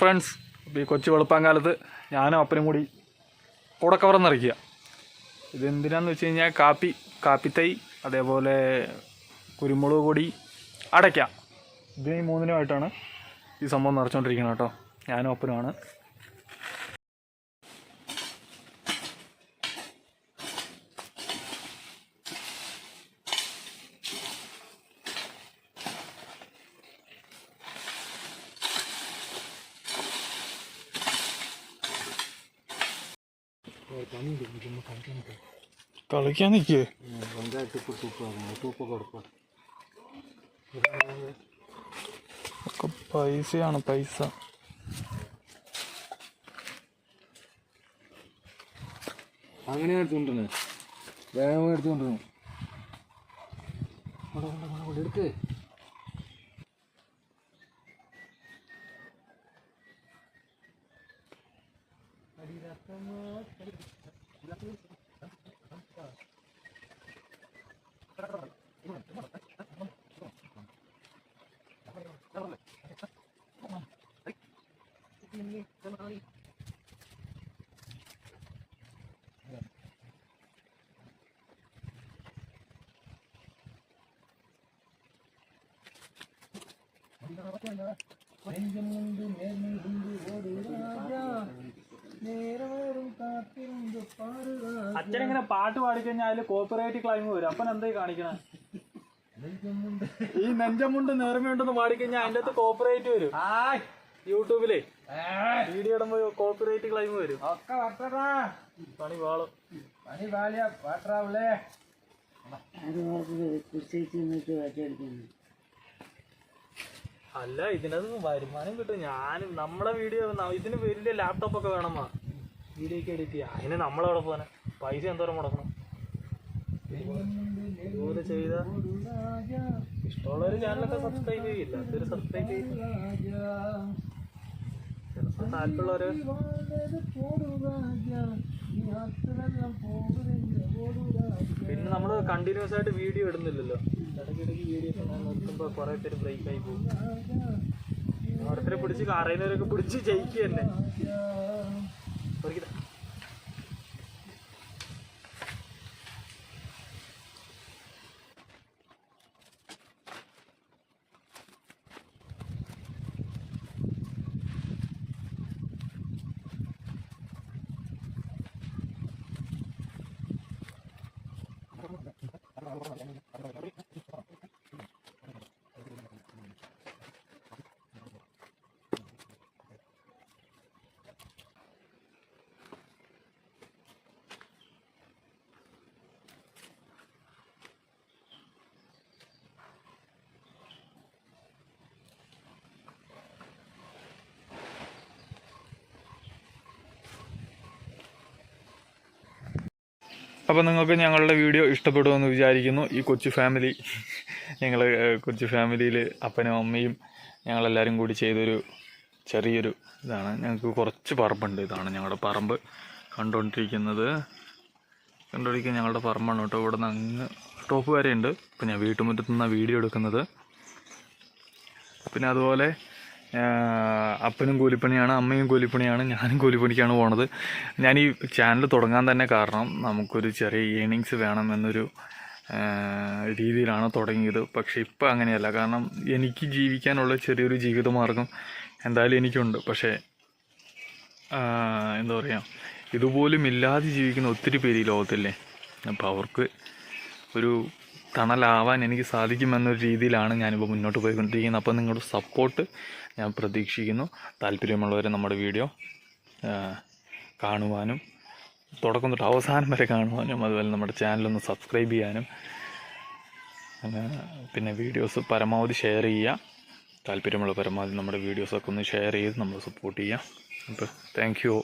Friends അപ്പോൾ ഈ കൊച്ചു വെളുപ്പാങ്കാലത്ത് ഞാനും അപ്പനും കൂടി കൂടെ കവർന്നിറക്കുക ഇതെന്തിനാന്ന് വെച്ച് കഴിഞ്ഞാൽ കാപ്പി കാപ്പിത്തൈ അതേപോലെ കുരുമുളക് പൊടി അടയ്ക്ക. ഇത് ഈ മൂന്നിനുമായിട്ടാണ് ഈ സംഭവം നിറച്ചുകൊണ്ടിരിക്കുന്നത് കേട്ടോ. ഞാനും അപ്പനുമാണ്. കളിക്കാൻ നിൽക്കേ ഒക്കെ പൈസയാണ് പൈസ. അങ്ങനെ എടുത്തുകൊണ്ടിരുന്നേ വേഗം എടുത്തുകൊണ്ടിരുന്നു. എടുക്ക്. ini kembali Benjamin Dunemi Hindu Bodoh Raja അച്ഛൻ ഇങ്ങനെ പാട്ട് പാടിക്കഴിഞ്ഞാൽ അതിൽ കോപ്പിറൈറ്റ് ക്ലൈം വരും. അപ്പൻ എന്തായി കാണിക്കണേ? ഈ നെഞ്ചമുണ്ട് നേർമയുണ്ടെന്ന് പാടിക്കഴിഞ്ഞാൽ അതിന്റെ അകത്ത് കോപ്പിറൈറ്റ് വരും. യൂട്യൂബിലെ വീഡിയോ ഇടുമ്പോ കോപ്പിറൈറ്റ് ക്ലൈം വരും. ഒക്കെ വട്ടടാ. പണി വാളും പണി പാലിയ വാട്ടറാവില്ലേ അല്ല ഇതിനകത്ത് വരുമാനം കിട്ടും. ഞാൻ നമ്മളെ വീഡിയോ ഇതിന് വലിയ ലാപ്ടോപ്പ് ഒക്കെ വേണമാ വീഡിയോ ഒക്കെ എഡിറ്റ് ചെയ്യാം. അതിന് നമ്മളവിടെ പോകാൻ പൈസ എന്തോരം മുടക്കണം? ഇതുപോലെ ചെയ്ത ഇഷ്ടമുള്ളൊരു ചാനലൊക്കെ സബ്സ്ക്രൈബ് ചെയ്യില്ല. അതൊരു സബ്സ്ക്രൈബ് ചെയ്യില്ല. ചിലപ്പോൾ താല്പര്യമുള്ളവര് പിന്നെ നമ്മൾ കണ്ടിന്യൂസ് ആയിട്ട് വീഡിയോ ഇടുന്നില്ലല്ലോ. ഇടയ്ക്കിടയ്ക്ക് വീഡിയോ കൊറേ പേര് ബ്രേക്ക് ആയി പോകും ഓരോരുത്തരെ പിടിച്ച് കറയുന്നവരൊക്കെ പിടിച്ച് ജയിക്കുക തന്നെ പറിക്കിതാ. അപ്പോൾ നിങ്ങൾക്ക് ഞങ്ങളുടെ വീഡിയോ ഇഷ്ടപ്പെടുമെന്ന് വിചാരിക്കുന്നു. ഈ കൊച്ചു ഫാമിലി ഞങ്ങൾ കൊച്ചു ഫാമിലിയിൽ അപ്പനും അമ്മയും ഞങ്ങളെല്ലാവരും കൂടി ചെയ്തൊരു ചെറിയൊരു ഇതാണ്. ഞങ്ങൾക്ക് കുറച്ച് പറമ്പുണ്ട് ഇതാണ് ഞങ്ങളുടെ പറമ്പ്. കണ്ടുകൊണ്ടിരിക്കുന്നത് കണ്ടുകൊണ്ടിരിക്കുന്ന ഞങ്ങളുടെ പറമ്പാണ് കേട്ടോ. ഇവിടെ നിന്ന് അങ്ങ് ടോപ്പ് വരെയുണ്ട്. ഇപ്പം ഞാൻ വീട്ടുമുറ്റത്ത് നിന്നാണ് വീഡിയോ എടുക്കുന്നത്. പിന്നെ അതുപോലെ അപ്പനും കൂലിപ്പണിയാണ് അമ്മയും കൂലിപ്പണിയാണ് ഞാനും കൂലിപ്പണിക്കാണ് പോണത്. ഞാൻ ഈ ചാനൽ തുടങ്ങാൻ തന്നെ കാരണം നമുക്കൊരു ചെറിയ ഏണിങ്സ് വേണം എന്നൊരു രീതിയിലാണ് തുടങ്ങിയത്. പക്ഷേ ഇപ്പം അങ്ങനെയല്ല. കാരണം എനിക്ക് ജീവിക്കാനുള്ള ചെറിയൊരു ജീവിതമാർഗം എന്തായാലും എനിക്കുണ്ട്. പക്ഷേ എന്താ പറയുക ഇതുപോലും ഇല്ലാതെ ജീവിക്കുന്ന ഒത്തിരി പേര് ഈ ലോകത്തില്ലേ? അപ്പോൾ അവർക്ക് ഒരു തണലാവാൻ എനിക്ക് സാധിക്കുമെന്നൊരു രീതിയിലാണ് ഞാനിപ്പോൾ മുന്നോട്ട് പോയിക്കൊണ്ടിരിക്കുന്നത്. അപ്പോൾ നിങ്ങളുടെ സപ്പോർട്ട് ഞാൻ പ്രതീക്ഷിക്കുന്നു. താല്പര്യമുള്ളവർ നമ്മുടെ വീഡിയോ കാണുവാനും തുടക്കം തൊട്ട് അവസാനം വരെ കാണുവാനും അതുപോലെ നമ്മുടെ ചാനലൊന്ന് സബ്സ്ക്രൈബ് ചെയ്യാനും പിന്നെ വീഡിയോസ് പരമാവധി ഷെയർ ചെയ്യുക. താല്പര്യമുള്ള പരമാവധി നമ്മുടെ വീഡിയോസൊക്കെ ഒന്ന് ഷെയർ ചെയ്ത് നമ്മൾ സപ്പോർട്ട് ചെയ്യുക. അപ്പോൾ താങ്ക് യു